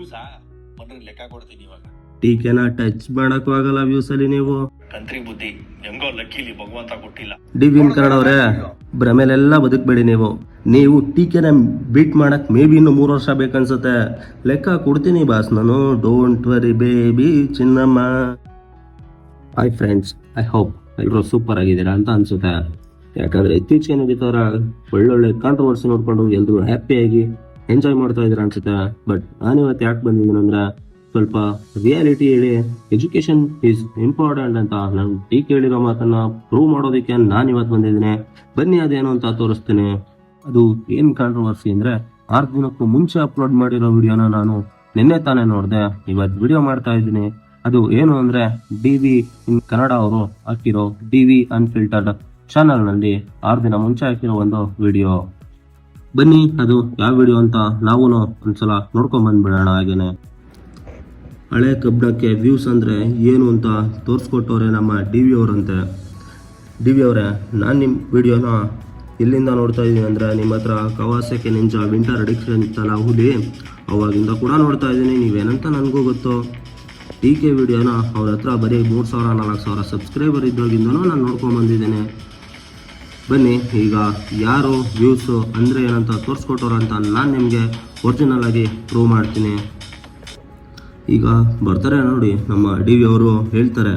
ವ್ಯೂಸಾ ಲೆಕ್ಕ ಕೊಡ್ತೀನಿ ಇವಾಗ. ಟೀಕೆನ ಟಚ್ ಮಾಡಕ್ಕೂ ಆಗಲ್ಲ ವ್ಯೂಸ್ ಅಲ್ಲಿ ನೀವು. ಕಂತ್ರಿ ಬುದ್ಧಿ ಹೆಂಗೋ ಲಕ್ಕಿಲಿ ಭಗವಂತ ಕೊಟ್ಟಿಲ್ಲ. ಡಿವಿನ್ ಕನ್ನಡ ಅವರೇ ಭ್ರಮೆಲೆಲ್ಲ ಬದುಕ್ಬೇಡಿ ನೀವು. ನೀವು ಟೀಕೆನ ಬೀಟ್ ಮಾಡಕ್ ಮೇ ಬಿ ಇನ್ನು ಮೂರು ವರ್ಷ ಬೇಕನ್ಸುತ್ತೆ. ಲೆಕ್ಕ ಕೊಡ್ತೀನಿ ಬಾಸ್ ನಾನು. ಡೋಂಟ್ ವರಿ ಬೇಬಿ ಚಿನ್ನಮ್ಮ. ಹಾಯ್ ಫ್ರೆಂಡ್ಸ್ ಐ ಹೋಪ್ ಎಲ್ಲರೂ ಸೂಪರ್ ಆಗಿದ್ದೀರಾ ಅಂತ ಅನ್ಸುತ್ತೆ. ಯಾಕಂದ್ರೆ ಇತ್ತೀಚೆಗೆ ನಡೀತಾರ ಒಳ್ಳೊಳ್ಳೆ ಕಾಂಟ್ರವರ್ಸಿ ನೋಡ್ಕೊಂಡು ಎಲ್ಲರೂ ಹ್ಯಾಪಿಯಾಗಿ ಎಂಜಾಯ್ ಮಾಡ್ತಾ ಇದ್ದೀರಾ ಅನ್ಸುತ್ತೆ. ಬಟ್ ನಾನು ಇವತ್ತು ಯಾಕೆ ಬಂದಿದ್ದೀನಂದ್ರೆ ಸ್ವಲ್ಪ ರಿಯಾಲಿಟಿ ಹೇಳಿ ಎಜುಕೇಶನ್ ಈಸ್ ಇಂಪಾರ್ಟೆಂಟ್ ಅಂತ ನಾನು ಟೀಕ್ ಹೇಳಿರೋ ಮಾತನ್ನ ಪ್ರೂವ್ ಮಾಡೋದಕ್ಕೆ ನಾನು ಇವತ್ತು ಬಂದಿದ್ದೀನಿ. ಬನ್ನಿ, ಅದೇನು ಅಂತ ತೋರಿಸ್ತೀನಿ. ಅದು ಏನ್ ಕಾಂಟ್ರವರ್ಸಿ ಅಂದ್ರೆ ಆರು ದಿನಕ್ಕೂ ಮುಂಚೆ ಅಪ್ಲೋಡ್ ಮಾಡಿರೋ ವಿಡಿಯೋನ ನಾನು ನಿನ್ನೆ ತಾನೇ ನೋಡಿದೆ. ಇವತ್ತು ವಿಡಿಯೋ ಮಾಡ್ತಾ ಇದ್ದೀನಿ. ಅದು ಏನು ಅಂದ್ರೆ ಡಿ ವಿ ಇನ್ ಕನ್ನಡ ಅವರು ಹಾಕಿರೋ ಡಿ ವಿ ಅನ್ಫಿಲ್ಟರ್ಡ್ ಚಾನಲ್ನಲ್ಲಿ ಆರು ದಿನ ಮುಂಚೆ ಹಾಕಿರೋ ಒಂದು ವಿಡಿಯೋ ಬನ್ನಿ, ಅದು ಯಾವ ವಿಡಿಯೋ ಅಂತ ನಾವು ಒಂದ್ಸಲ ನೋಡ್ಕೊಂಡ್ ಬಂದ್ಬಿಡೋಣ ಹಾಗೇನೆ. ಹಳೆ ಕಬ್ಬಡಕ್ಕೆ ವ್ಯೂಸ್ ಅಂದರೆ ಏನು ಅಂತ ತೋರಿಸ್ಕೊಟ್ಟವ್ರೆ ನಮ್ಮ ಡಿ ವಿ ಅವರಂತೆ. ಡಿ ವಿ ಅವರೇ, ನಾನು ನಿಮ್ಮ ವಿಡಿಯೋನ ಎಲ್ಲಿಂದ ನೋಡ್ತಾ ಇದ್ದೀನಿ ಅಂದರೆ ನಿಮ್ಮ ಹತ್ರ ಕವಾಸಕ್ಕೆ ನಿಂಜ ವಿಂಟರ್ ಅಡಿಕ್ಷನ್ ಇತ್ತಲ್ಲ ಹುಲಿ, ಅವಾಗಿಂದ ಕೂಡ ನೋಡ್ತಾ ಇದ್ದೀನಿ, ನೀವೇನಂತ ನನಗೂ ಗೊತ್ತು. ಟಿ ಕೆ ವಿಡಿಯೋನ ಅವ್ರ ಹತ್ರ ಬರೀ ಮೂರು ಸಾವಿರ, ನಾಲ್ಕು ಸಾವಿರ ಸಬ್ಸ್ಕ್ರೈಬರ್ ಇದ್ದಾಗಿಂದನೂ ನಾನು ನೋಡ್ಕೊಂಡು ಬಂದಿದ್ದೇನೆ. ಬನ್ನಿ, ಈಗ ಯಾರು ವ್ಯೂಸು ಅಂದರೆ ಏನಂತ ತೋರಿಸ್ಕೊಟ್ಟವ್ರು ಅಂತ ನಾನು ನಿಮಗೆ ಒರಿಜಿನಲ್ ಆಗಿ ಪ್ರೂವ್ ಮಾಡ್ತೀನಿ. ಈಗ ಬರ್ತಾರೆ ನೋಡಿ, ನಮ್ಮ ಡಿ ವಿ ಅವರು ಹೇಳ್ತಾರೆ.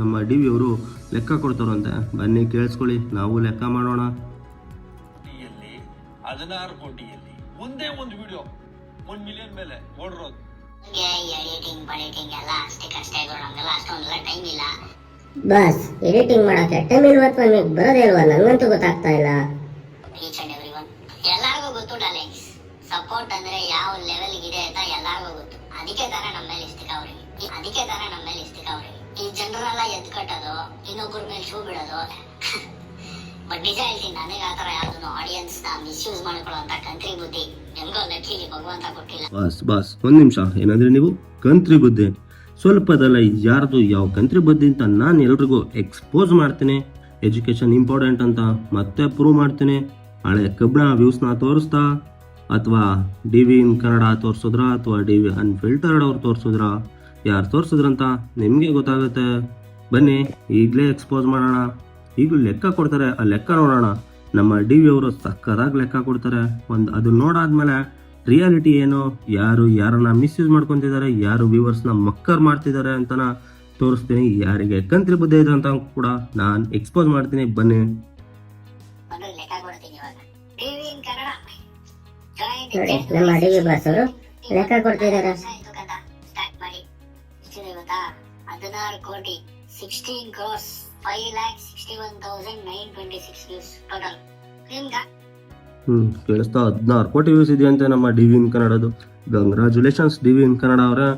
ನಮ್ಮ ಡಿ ವಿ ಅವರು ಲೆಕ್ಕ ಕೊಡ್ತಾರಂತೆ. ಬನ್ನಿ, ಕೇಳಿಸ್ಕೊಳ್ಳಿ, ನಾವು ಲೆಕ್ಕ ಮಾಡೋಣ. ಹದಿನಾರು ಕೋಟಿಯಲ್ಲಿ ಒಂದೇ ಒಂದು ವಿಡಿಯೋ ಒಂದ್ ಮಿಲಿಯನ್ ಮೇಲೆ ಓಡಿರೋದು ಎಡಿಟಿಂಗ್ ಪಡಿಟಿಂಗ್ ಎಲ್ಲ ಅಷ್ಟಕ್ಕಷ್ಟೇ ನಮ್ಗೆಲ್ಲ ಅಷ್ಟೊಂದೆಲ್ಲ ಟೈಮ್ ಇಲ್ಲ. ಬಸ್ ಎಡಿಟಿಂಗ್ ಮಾಡೋಕೆ ಟೈಮ್ ಇಲ್ವತ್ವ ನಿಮಗೆ ಬರೋದೇ ಇಲ್ವಾ? ನನಗಂತೂ ಗೊತ್ತಾಗ್ತಾ ಇಲ್ಲ. ಈಚ್ ಅಂಡ್ ಎವ್ರಿ ಒನ್ ಎಲ್ಲಾರ್ಗೂ ಗೊತ್ತು ಡಾಲೆಕ್ಸ್ ಸಪೋರ್ಟ್ ಅಂದ್ರೆ ಯಾವ ಲೆವೆಲ್ ಇದೆ ಅಂತ ಎಲ್ಲಾರ್ಗೂ ಗೊತ್ತು. ಅದಕ್ಕೆ ತರ ನಮ್ಮ ಮೇಲೆ ಇಸ್ತಿಕ ಅವ್ರಿಗೆ. ಅದಕ್ಕೆ ತರ ನಮ್ಮ ಮೇಲೆ ಇಸ್ತಿಕ ಅವ್ರಿಗೆ. ಈ ಜನರೆಲ್ಲ ಎದ್ ಕಟ್ಟೋದು ಇನ್ನೊಬ್ಬರ ಮೇಲೆ ಶೂ ಬಿಡೋದು. ಬಟ್ ನಿಜ ನನಗೆ ಆತರ ಯಾವ್ದು ಆಡಿಯನ್ಸ್ನ ಮಿಸ್ಯೂಸ್ ಮಾಡ್ಕೊಳ್ಳೋಂತ ಕಂತ್ರಿ ಬುದ್ಧಿ ಹೆಂಗೋ ಲಕ್ಕಿಲಿ ಭಗವಂತ ಕೊಟ್ಟಿಲ್ಲ ಬಸ್ ಬಸ್ ಒಂದು ನಿಮಿಷ, ಏನಂದ್ರೆ ನೀವು? ಕಂತ್ರಿ ಬುದ್ಧಿ ಸ್ವಲ್ಪದಲ್ಲ ಯಾರ್ದು ಯಾವ ಕಂತ್ರಿ ಬುದ್ಧಿ ಅಂತ ನಾನು ಎಲ್ರಿಗೂ ಎಕ್ಸ್ಪೋಸ್ ಮಾಡ್ತೀನಿ. ಎಜುಕೇಶನ್ ಇಂಪಾರ್ಟೆಂಟ್ ಅಂತ ಮತ್ತೆ ಪ್ರೂವ್ ಮಾಡ್ತೀನಿ. ಹಳೆ ಕಬ್ಬಿಣ ವ್ಯೂಸ್ನ ತೋರಿಸ್ತಾ, ಅಥವಾ ಡಿ ವಿ ಇನ್ ಕನ್ನಡ ತೋರಿಸಿದ್ರ, ಅಥವಾ ಡಿ ವಿ ಅನ್ಫಿಲ್ಟರ್ಡ್ ಅವ್ರು ತೋರಿಸಿದ್ರ, ಯಾರು ತೋರಿಸಿದ್ರಂತ ನಿಮಗೆ ಗೊತ್ತಾಗುತ್ತೆ. ಬನ್ನಿ, ಈಗಲೇ ಎಕ್ಸ್ಪೋಸ್ ಮಾಡೋಣ. ಈಗಲೂ ಲೆಕ್ಕ ಕೊಡ್ತಾರೆ. ಆ ಲೆಕ್ಕ ನೋಡೋಣ. ನಮ್ಮ ಡಿ ವಿ ಅವರು ಸಕ್ಕದಾಗಿ ಲೆಕ್ಕ ಕೊಡ್ತಾರೆ. ಒಂದು ಅದು ನೋಡಾದ್ಮೇಲೆ ರಿಯಾಲಿಟಿ ಏನು? ಯಾರು ಯಾರನ್ನ ಮಿಸ್ಯೂಸ್ ಮಾಡ್ಕೊತಿದ್ದಾರೆ? ಯಾರು ವ್ಯೂವರ್ಸ್ನ ಮಕ್ಕರ್ ಮಾಡ್ತಿದ್ದಾರೆ ಅಂತನ ತೋರಿಸ್ತೀನಿ. ಯಾರಿಗೆ ಕಂತ್ರಿ ಬುದ್ಧಿ ಇದೆ ಅಂತ ಕೂಡ ನಾನು ಎಕ್ಸ್ಪೋಸ್ ಮಾಡ್ತೀನಿ. ಬನ್ನಿ. ಒಂದು ಲೆಕ್ಕ ಕೊಡ್ತೀನಿ ಇವಾಗ. TV in Kannada. Join the ನಮ್ಮ ಡಿ ವಿ ಬಸ್ ಅವರು ಲೆಕ್ಕ ಕೊಡ್ತಿದ್ದಾರೆ ಹದಿನಾರು ಕೋಟಿ sixteen crores five lakh hmm ಕೇಳಿಸ್ತಾ ಹದಿನಾರು ಕೋಟಿ ವ್ಯೂಸ್ ಇದೆಯಂತೆ ನಮ್ಮ D V in ಕನ್ನಡದು. Congratulations D V in Kannada ಅವರೇ.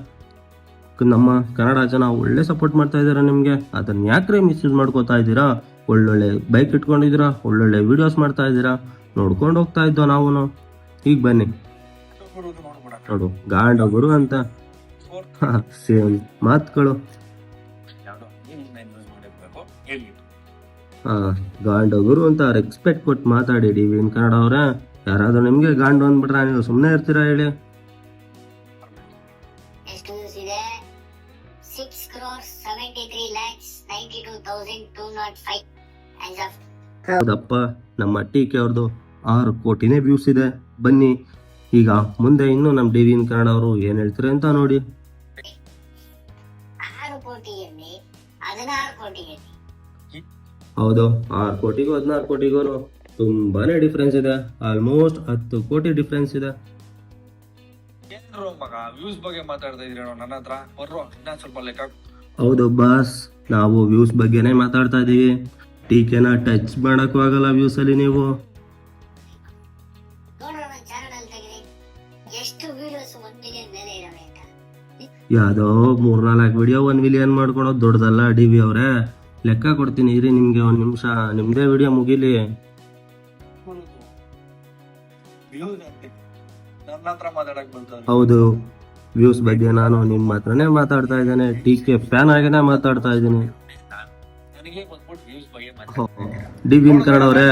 ನಮ್ಮ ಕನ್ನಡ ಜನ ಒಳ್ಳೆ ಸಪೋರ್ಟ್ ಮಾಡ್ತಾ ಇದ್ದಾರೆ ನಿಮಗೆ? ಅದನ್ನ ಯಾಕ್ರೆ ಮಿಸ್ಯೂಸ್ ಮಾಡ್ಕೋತಾ ಇದ್ದೀರಾ? ಒಳ್ಳೊಳ್ಳೆ ಬೈಕ್ ಇಟ್ಕೊಂಡಿದ್ದೀರಾ? ಒಳ್ಳೊಳ್ಳೆ ವಿಡಿಯೋಸ್ ಮಾಡ್ತಾ ಇದ್ದೀರಾ? ನೋಡ್ಕೊಂಡು ಹೋಗ್ತಾ ಇದ್ದೋ ನಾವು ಈಗ ಬನ್ನಿ. ನೋಡು ಗಾಂಡ ಗುರು ಅಂತ. ಸೇಮ್ ಮಾತುಗಳು. ಗಾಂಡ ಗುರು ಅಂತ ರೆಸ್ಪೆಕ್ಟ್ ಕೊಟ್ಟು ಮಾತಾಡಿ ಡಿ ವಿನ್ ಕನ್ನಡ ಅವರೇ. ಯಾರಾದ್ರೂ ನಿಮ್ಗೆ ಗಾಂಡು ಅಂದ್ಬಿಟ್ರೆ ನೀವು ಸುಮ್ಮನೆ ಇರ್ತೀರಾ ಹೇಳಿ. ಹೌದಪ್ಪ ನಮ್ಮ ಟಿ ಕೆ ಅವ್ರದ್ದು ಆರು ಕೋಟಿನೇ ವ್ಯೂಸ್ ಇದೆ. ಬನ್ನಿ ಈಗ ಮುಂದೆ ಇನ್ನು ನಮ್ಮ ಡಿ ವಿನ್ ಕನ್ನಡ ಅವರು ಏನ್ ಹೇಳ್ತಾರೆ ಅಂತ ನೋಡಿ. ಹೌದು ಆರು ಕೋಟಿಗೂ ಹದಿನಾರು ಕೋಟಿಗೂ ತುಂಬಾನೇ ಡಿಫ್ರೆನ್ಸ್ ಇದೆ. ಆಲ್ಮೋಸ್ಟ್ ಹತ್ತು ಕೋಟಿ ಡಿಫ್ರೆನ್ಸ್ ಇದೆ. ಏನ್ರೋ ಮಗ ವ್ಯೂಸ್ ಬಗ್ಗೆ ಮಾತಾಡ್ತಾ ಇದ್ರೇನೋ ನನ್ನ ಹತ್ರ ಬರ್ರೋ ಇನ್ನೊಂದ್ ಸ್ವಲ್ಪ ಲೆಕ್ಕ. ಹೌದು ಬಾಸ್ ನಾವು ವ್ಯೂಸ್ ಬಗ್ಗೆನೇ ಮಾತಾಡ್ತಾ ಇದೀವಿ ಟೀಕೆನ ಟಚ್ ಮಾಡಕ್ಕೂ ಆಗಲ್ಲ ವ್ಯೂಸ್ ಅಲ್ಲಿ ನೀವು. ನೋಡ್ರ ನನ್ನ ಚಾನಲ್ ಅಲ್ಲಿ ತೆಗಿರಿ ಎಷ್ಟು ವಿಡಿಯೋಸ್ ಒಂದ್ ಮಿಲಿಯನ್ ಮೇಲೆ ಇದಾವೆ ಅಂತ. ಯಾವ್ದೋ ಮೂರ್ನಾಲ್ಕು ವಿಡಿಯೋ ಒನ್ ಮಿಲಿಯನ್ ಮಾಡ್ಕೊಳೋದು ದೊಡ್ಡದಲ್ಲ ಡಿ ವಿ ಅವರೇ. ಲೆಕ್ಕ ಕೊಡ್ತೀನಿ, ಇರಿ ನಿಮಗೆ ಒಂದು ನಿಮಿಷ. ನಿಮ್ಮದೇ ವಿಡಿಯೋ ಮುಗಿಲಿ. ಹೌದು ವ್ಯೂಸ್ ಬಗ್ಗೆ ನಾನು ನಿಮ್ಮ ಹತ್ರನೇ ಮಾತಾಡ್ತಾ ಇದ್ದೇನೆ ಟಿ ಕೆ ಫ್ಯಾನ್ ಆಗೇನೆ ಮಾತಾಡ್ತಾ ಇದ್ದೀನಿ. ಡಿ ವಿನ್ ಕನ್ನಡ ಅವರೇ,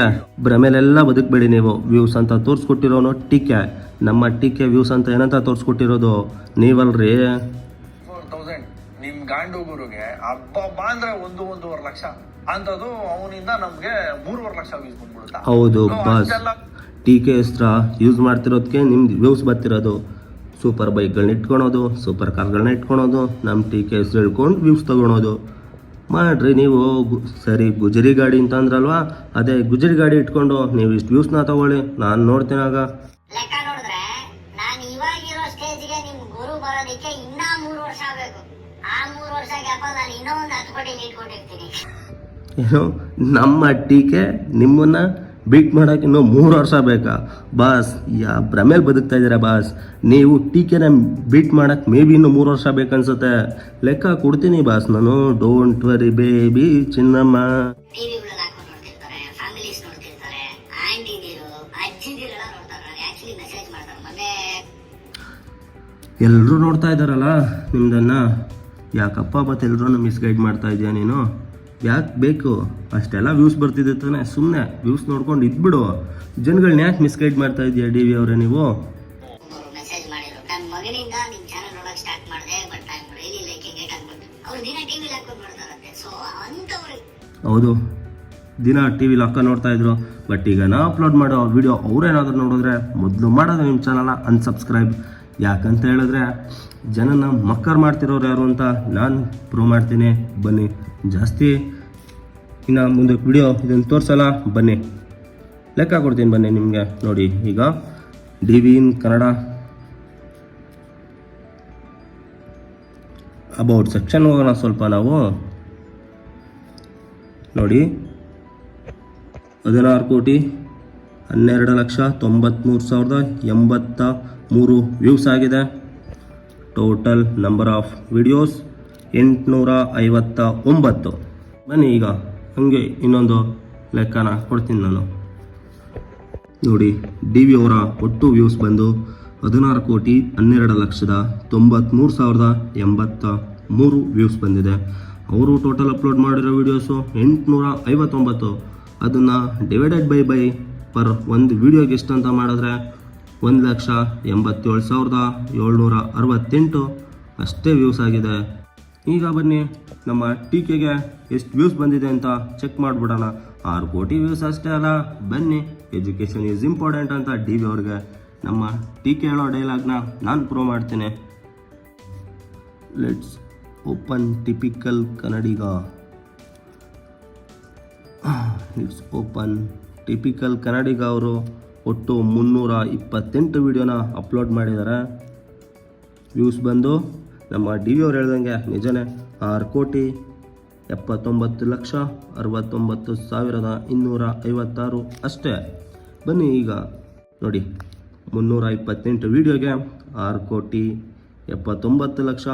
ಭ್ರಮೆಲೆಲ್ಲ ಬದುಕಬೇಡಿ ನೀವು. ವ್ಯೂಸ್ ಅಂತ ತೋರಿಸ್ಕೊಟ್ಟಿರೋನು ಟೀಕೆ ನಮ್ಮ ಟೀಕೆ ವ್ಯೂಸ್ ಅಂತ ಏನಂತ ತೋರಿಸ್ಕೊಟ್ಟಿರೋದು ನೀವಲ್ರಿ? ನಿಮ್ ಗಾಂಡು ಗುರುಗೆ ಹಬ್ಬ ಅಂದ್ರೆ ಒಂದು ಒಂದೂವರೆ ಲಕ್ಷ. ಅಂತದು ಅವನಿಂದ ನಮ್ಗೆ ಮೂರುವರೆ ಲಕ್ಷ ವ್ಯೂಸ್ ಬಂದ್ಬಿಡುತ್ತೆ. ಹೌದು ಬಸ್ ಟಿ ಕೆ ಯೂಸ್ ಮಾಡ್ತಿರೋದಕ್ಕೆ ನಿಮ್ದು ವ್ಯೂಸ್ ಬರ್ತಿರೋದು. ಸೂಪರ್ ಬೈಕ್ಗಳನ್ನ ಇಟ್ಕೊಳೋದು ಸೂಪರ್ ಕಾರ್ಗಳನ್ನ ಇಟ್ಕೊಳೋದು ನಮ್ಮ ಟಿ ಕೆ ಎಸ್ ಹೇಳ್ಕೊಂಡು ವ್ಯೂಸ್ ತಗೊಳೋದು. ಮಾಡ್ರಿ ನೀವು ಸರಿ ಗುಜರಿ ಗಾಡಿ ಅಂತ ಅಂದ್ರಲ್ವಾ ಅದೇ ಗುಜರಿ ಗಾಡಿ ಇಟ್ಕೊಂಡು ನೀವು ಇಷ್ಟು ವ್ಯೂಸ್ನ ತಗೊಳ್ಳಿ. ನಾನು ನೋಡ್ತೀನಾಗ. ಲೆಕ್ಕ ನೋಡಿದ್ರೆ ನಾನು ಇವಾಗಿರೋ ಸ್ಟೇಜ್ಗೆ ನಿಮ್ ಗುರು ಬರೋದಕ್ಕೆ ಇನ್ನ ಮೂರು ವರ್ಷ ಆಗ್ಬೇಕು ಆ ಮೂರು ವರ್ಷ ಗ್ಯಾಪ್ ನಾನು ಇನ್ನೂ ಒಂದು ಹತ್ತು ಕೋಟಿ ಇಟ್ಕೊಂಡಿರ್ತೀನಿ ಏನು ನಮ್ಮ ಟೀಕೆ ನಿಮ್ಮನ್ನ ಬೀಟ್ ಮಾಡೋಕೆ ಇನ್ನೂ ಮೂರು ವರ್ಷ ಬೇಕಾ? ಬಾಸ್ ಯಾ ಭ್ರಮೇಲಿ ಬದುಕ್ತಾ ಇದ್ದೀರಾ ಬಾಸ್? ನೀವು ಟೀಕೆನ ಬೀಟ್ ಮಾಡೋಕೆ ಮೇ ಬಿ ಇನ್ನೂ ಮೂರು ವರ್ಷ ಬೇಕನ್ಸುತ್ತೆ. ಲೆಕ್ಕ ಕೊಡ್ತೀನಿ ಬಾಸ್ ನಾನು. ಡೋಂಟ್ ವರಿ ಬೇಬಿ ಚಿನ್ನಮ್ಮ. ಎಲ್ಲರೂ ನೋಡ್ತಾ ಇದ್ದಾರಲ್ಲ ನಿಮ್ದನ್ನ? ಯಾಕಪ್ಪ ಮತ್ತೆ ಎಲ್ಲರೂ ಮಿಸ್ಗೈಡ್ ಮಾಡ್ತಾ ಇದೀಯ ನೀನು? ಯಾಕೆ ಬೇಕು? ಅಷ್ಟೆಲ್ಲ ವ್ಯೂಸ್ ಬರ್ತಿದೆ ತಾನೆ. ಸುಮ್ಮನೆ ವ್ಯೂಸ್ ನೋಡ್ಕೊಂಡು ಇದ್ಬಿಡು. ಜನಗಳನ್ನ ಯಾಕೆ ಮಿಸ್ಗೈಡ್ ಮಾಡ್ತಾ ಇದೀಯ ಡಿ ವಿ ಅವರೇ ನೀವು? ಹೌದು. ದಿನ ಟಿ ವಿಲಿ ಅಕ್ಕ ನೋಡ್ತಾ ಇದ್ರು. ಬಟ್ ಈಗ ನಾ ಅಪ್ಲೋಡ್ ಮಾಡೋ ವಿಡಿಯೋ ಅವ್ರೇನಾದ್ರೂ ನೋಡಿದ್ರೆ ಮೊದಲು ಮಾಡೋದು ನಿಮ್ಮ ಚಾನಲ್ನ ಅನ್ಸಬ್ಸ್ಕ್ರೈಬ್ ಯಾಕಂತ ಹೇಳಿದ್ರೆ ಜನನ ಮಕ್ಕರ್ ಮಾಡ್ತಿರೋರು ಯಾರು ಅಂತ ನಾನು ಪ್ರೂವ್ ಮಾಡ್ತೀನಿ. ಬನ್ನಿ, ಜಾಸ್ತಿ ಇನ್ನು ಮುಂದೆ ವಿಡಿಯೋ ಇದನ್ನು ತೋರಿಸಲ್ಲ, ಬನ್ನಿ. ಲೆಕ್ಕ ಕೊಡ್ತೀನಿ ಬನ್ನಿ ನಿಮಗೆ, ನೋಡಿ, ಈಗ D V in Kannada about section ಹೋಗೋಣ ಸ್ವಲ್ಪ ನಾವು. ನೋಡಿ, ಹದಿನಾರು ಕೋಟಿ ಹನ್ನೆರಡು ಲಕ್ಷ ತೊಂಬತ್ತ್ಮೂರು ಸಾವಿರದ ಎಂಬತ್ತ ಮೂರು ವ್ಯೂಸ್ ಆಗಿದೆ. ಟೋಟಲ್ ನಂಬರ್ ಆಫ್ ವಿಡಿಯೋಸ್ ಎಂಟುನೂರ ಐವತ್ತ ಒಂಬತ್ತು ಬನ್ನಿ ಈಗ, ಹಂಗೆ ಇನ್ನೊಂದು ಲೆಕ್ಕನ ಕೊಡ್ತೀನಿ ನಾನು. ನೋಡಿ, ಡಿ ವಿ ಅವರ ಒಟ್ಟು ವ್ಯೂಸ್ ಬಂದು ಹದಿನಾರು ಕೋಟಿ ಹನ್ನೆರಡು ಲಕ್ಷದ ತೊಂಬತ್ತ್ಮೂರು ಸಾವಿರದ ಎಂಬತ್ತ ಮೂರು ವ್ಯೂಸ್ ಬಂದಿದೆ. ಅವರು ಟೋಟಲ್ ಅಪ್ಲೋಡ್ ಮಾಡಿರೋ ವೀಡಿಯೋಸು ಎಂಟುನೂರ ಐವತ್ತೊಂಬತ್ತು ಅದನ್ನು ಡಿವೈಡೆಡ್ ಬೈ ಬೈ ಪರ್ ಒಂದು ವೀಡಿಯೋಗೆ ಎಷ್ಟು ಅಂತ ಮಾಡಿದ್ರೆ ಒಂದು ಲಕ್ಷ ಎಂಬತ್ತೇಳು ಸಾವಿರದ ಏಳ್ನೂರ ಅರವತ್ತೆಂಟು ಅಷ್ಟೇ ವ್ಯೂಸ್ ಆಗಿದೆ. ಈಗ ಬನ್ನಿ, ನಮ್ಮ ಟೀಕೆಗೆ ಎಷ್ಟು ವ್ಯೂಸ್ ಬಂದಿದೆ ಅಂತ ಚೆಕ್ ಮಾಡಿಬಿಡೋಣ. ಆರು ಕೋಟಿ ವ್ಯೂಸ್ ಅಷ್ಟೇ ಅಲ್ಲ, ಬನ್ನಿ ಎಜುಕೇಷನ್ ಈಸ್ ಇಂಪಾರ್ಟೆಂಟ್ ಅಂತ ಡಿ ವಿ ಅವ್ರಿಗೆ. ನಮ್ಮ ಟೀಕೆ ಹೇಳೋ ಡೈಲಾಗ್ನ ನಾನು ಪ್ರೂವ್ ಮಾಡ್ತೀನಿ. Let's open typical Kannadiga let's open typical Kannadiga ಅವರು. ಒಟ್ಟು ಮುನ್ನೂರ ಇಪ್ಪತ್ತೆಂಟು ವಿಡಿಯೋನ ಅಪ್ಲೋಡ್ ಮಾಡಿದ್ದಾರೆ. ವ್ಯೂಸ್ ಬಂದು ನಮ್ಮ ಡಿ ವಿ ಅವ್ರು ಹೇಳ್ದಂಗೆ ನಿಜನೇ ಆರು ಕೋಟಿ ಎಪ್ಪತ್ತೊಂಬತ್ತು ಲಕ್ಷ ಅರವತ್ತೊಂಬತ್ತು ಸಾವಿರದ ಇನ್ನೂರ ಐವತ್ತಾರು ಅಷ್ಟೇ. ಬನ್ನಿ ಈಗ ನೋಡಿ, ಮುನ್ನೂರ ಇಪ್ಪತ್ತೆಂಟು ವೀಡಿಯೋಗೆ ಆರು ಕೋಟಿ ಎಪ್ಪತ್ತೊಂಬತ್ತು ಲಕ್ಷ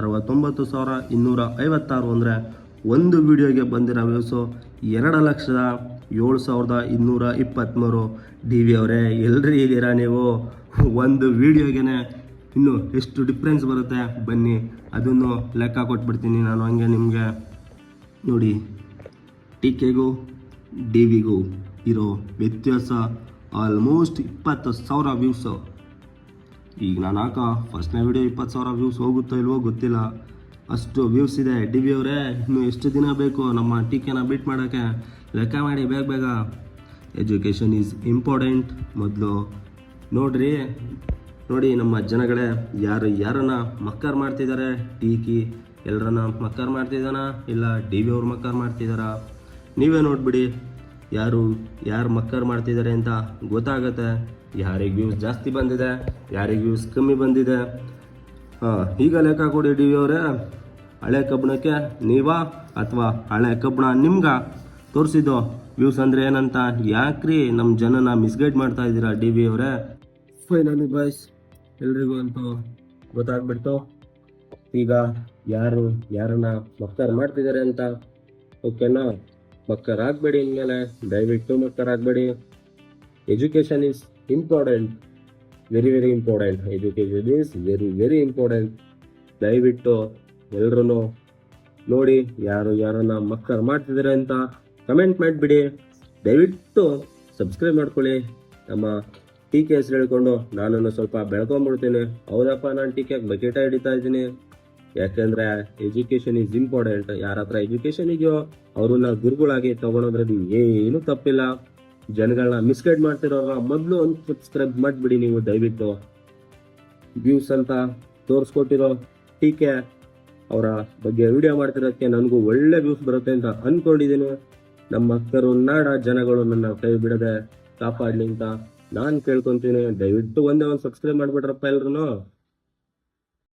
ಅರವತ್ತೊಂಬತ್ತು ಸಾವಿರ ಇನ್ನೂರ ಐವತ್ತಾರು ಅಂದರೆ ಒಂದು ವೀಡಿಯೋಗೆ ಬಂದಿರೋ ವ್ಯೂಸು ಎರಡು ಲಕ್ಷದ ಏಳು ಸಾವಿರದ ಇನ್ನೂರ ಇಪ್ಪತ್ತ್ಮೂರು ಡಿ ವಿ ಅವರೇ ಎಲ್ಲರೂ ಇದ್ದೀರಾ ನೀವು? ಒಂದು ವೀಡಿಯೋಗೆ ಇನ್ನು ಎಷ್ಟು ಡಿಫ್ರೆನ್ಸ್ ಬರುತ್ತೆ? ಬನ್ನಿ, ಅದನ್ನು ಲೆಕ್ಕ ಕೊಟ್ಬಿಡ್ತೀನಿ ನಾನು ಹಂಗೆ ನಿಮಗೆ. ನೋಡಿ ಟಿಕೆಗೂ ಡಿ ವಿಗೂ ಇರೋ ವ್ಯತ್ಯಾಸ ಆಲ್ಮೋಸ್ಟ್ ಇಪ್ಪತ್ತು ಸಾವಿರ ವ್ಯೂಸು ಈಗ ನಾನು ಹಾಕ ಫಸ್ಟ್ನೇ ವಿಡಿಯೋ ಇಪ್ಪತ್ತು ಸಾವಿರ ವ್ಯೂಸ್ ಹೋಗುತ್ತೋ ಇಲ್ವೋ ಗೊತ್ತಿಲ್ಲ. ಅಷ್ಟು ವ್ಯೂಸ್ ಇದೆ ಡಿ ವಿ ಅವರೇ, ಇನ್ನು ಎಷ್ಟು ದಿನ ಬೇಕು ನಮ್ಮ ಟೀಕೆನ ಬೀಟ್ ಮಾಡೋಕ್ಕೆ? ಲೆಕ್ಕ ಮಾಡಿ, ಬೇಗ ಬೇಗ. ಎಜುಕೇಷನ್ ಈಸ್ ಇಂಪಾರ್ಟೆಂಟ್ ಮೊದಲು ನೋಡ್ರಿ, ನೋಡಿ ನಮ್ಮ ಜನಗಳೇ, ಯಾರು, ಯಾರನ್ನ ಮಕ್ಕರ್ ಮಾಡ್ತಿದ್ದಾರೆ? ಟೀಕಿ ಎಲ್ಲರನ್ನ ಮಕ್ಕರ್ ಮಾಡ್ತಿದ್ದಾನ? ಇಲ್ಲ ಡಿ ವಿ ಅವ್ರು ಮಕ್ಕರ್ ಮಾಡ್ತಿದ್ದಾರಾ? ನೀವೇ ನೋಡ್ಬಿಡಿ, ಯಾರು ಯಾರು ಮಕ್ಕರ್ ಮಾಡ್ತಿದ್ದಾರೆ ಅಂತ ಗೊತ್ತಾಗುತ್ತೆ. ಯಾರಿಗೆ ವ್ಯೂಸ್ ಜಾಸ್ತಿ ಬಂದಿದೆ, ಯಾರಿಗೆ ವ್ಯೂಸ್ ಕಮ್ಮಿ ಬಂದಿದೆ. ಹಾಂ ಈಗ ಲೆಕ್ಕ ಕೊಡಿ ಡಿ ಅವರೇ. ಹಳೆ ಕಬ್ಬಣಕ್ಕೆ ನೀವಾ ಅಥವಾ ಹಳೆ ಕಬ್ಬಣ ನಿಮ್ಗೆ ತೋರಿಸಿದ್ದು ವ್ಯೂಸ್ ಅಂದರೆ ಏನಂತ ಯಾಕ್ರಿ ನಮ್ಮ ಜನನ ಮಿಸ್ಗೈಡ್ ಮಾಡ್ತಾ ಇದ್ದೀರಾ ಡಿ ವಿ ಅವರೇ? ಫೈನಲಿ ಬಾಯ್ಸ್ ಎಲ್ರಿಗೂ ಅಂತೂ ಗೊತ್ತಾಗ್ಬಿಡ್ತು. ಈಗ ಯಾರು, ಯಾರನ್ನ ಮಕ್ಕರ್ ಮಾಡ್ತಿದ್ದಾರೆ ಅಂತ? ಓಕೆನಾ ಮಕ್ಕರ್ ಆಗಬೇಡಿ ಇನ್ಮೇಲೆ, ದಯವಿಟ್ಟು ಮಕ್ಕರ್ ಆಗಬೇಡಿ education is important very very important education is very very important ದಯವಿಟ್ಟು ಎಲ್ಲರೂ ನೋಡಿ, ಯಾರು ಯಾರನ್ನ ಮಕ್ಕಳು ಮಾಡ್ತಿದ್ದಾರೆ ಅಂತ ಕಮೆಂಟ್ ಮಾಡಿಬಿಡಿ. ದಯವಿಟ್ಟು ಸಬ್ಸ್ಕ್ರೈಬ್ ಮಾಡ್ಕೊಳ್ಳಿ. ನಮ್ಮ ಟೀಕೆ ಹೆಸರು ಹೇಳ್ಕೊಂಡು ನಾನು ಸ್ವಲ್ಪ ಬೆಳ್ಕೊಂಬಿಡ್ತೀನಿ. ಹೌದಪ್ಪ, ನಾನು ಟೀಕೆಗೆ ಬಕೆಟ ಹಿಡಿತಾ ಇದ್ದೀನಿ. ಯಾಕೆಂದರೆ ಎಜುಕೇಷನ್ ಈಸ್ ಇಂಪಾರ್ಟೆಂಟ್ ಯಾರ ಹತ್ರ ಎಜುಕೇಷನ್ ಇದೆಯೋ, ಅವ್ರನ್ನ ಗುರುಗಳಾಗಿ ತಗೊಳೋದ್ರಲ್ಲಿ ಏನು ತಪ್ಪಿಲ್ಲ. ಜನಗಳನ್ನ ಮಿಸ್ಗೈಡ್ ಮಾಡ್ತಿರೋರ ಮೊದಲು ಒಂದು ಸಬ್ಸ್ಕ್ರೈಬ್ ಮಾಡಿಬಿಡಿ ನೀವು ದಯವಿಟ್ಟು. ವ್ಯೂಸ್ ಅಂತ ತೋರಿಸ್ಕೊಟ್ಟಿರೋ ಟೀಕೆ ಅವರ ಬಗ್ಗೆ ವಿಡಿಯೋ ಮಾಡ್ತಿರೋದಕ್ಕೆ ನನಗೂ ಒಳ್ಳೆ ವ್ಯೂಸ್ ಬರುತ್ತೆ ಅಂತ ಅನ್ಕೊಂಡಿದ್ದೀನಿ ನಮ್ಮ ನಾಡ ಜನಗಳು ನನ್ನ ಕೈ ಬಿಡದೆ ಕಾಪಾಡಲಿ ಅಂತ ನಾನು ಕೇಳ್ಕೊತೀನಿ. ದಯವಿಟ್ಟು ಒಂದೇ ಒಂದು ಸಬ್ಸ್ಕ್ರೈಬ್ ಮಾಡಿಬಿಟ್ರಪ್ಪ ಎಲ್ರು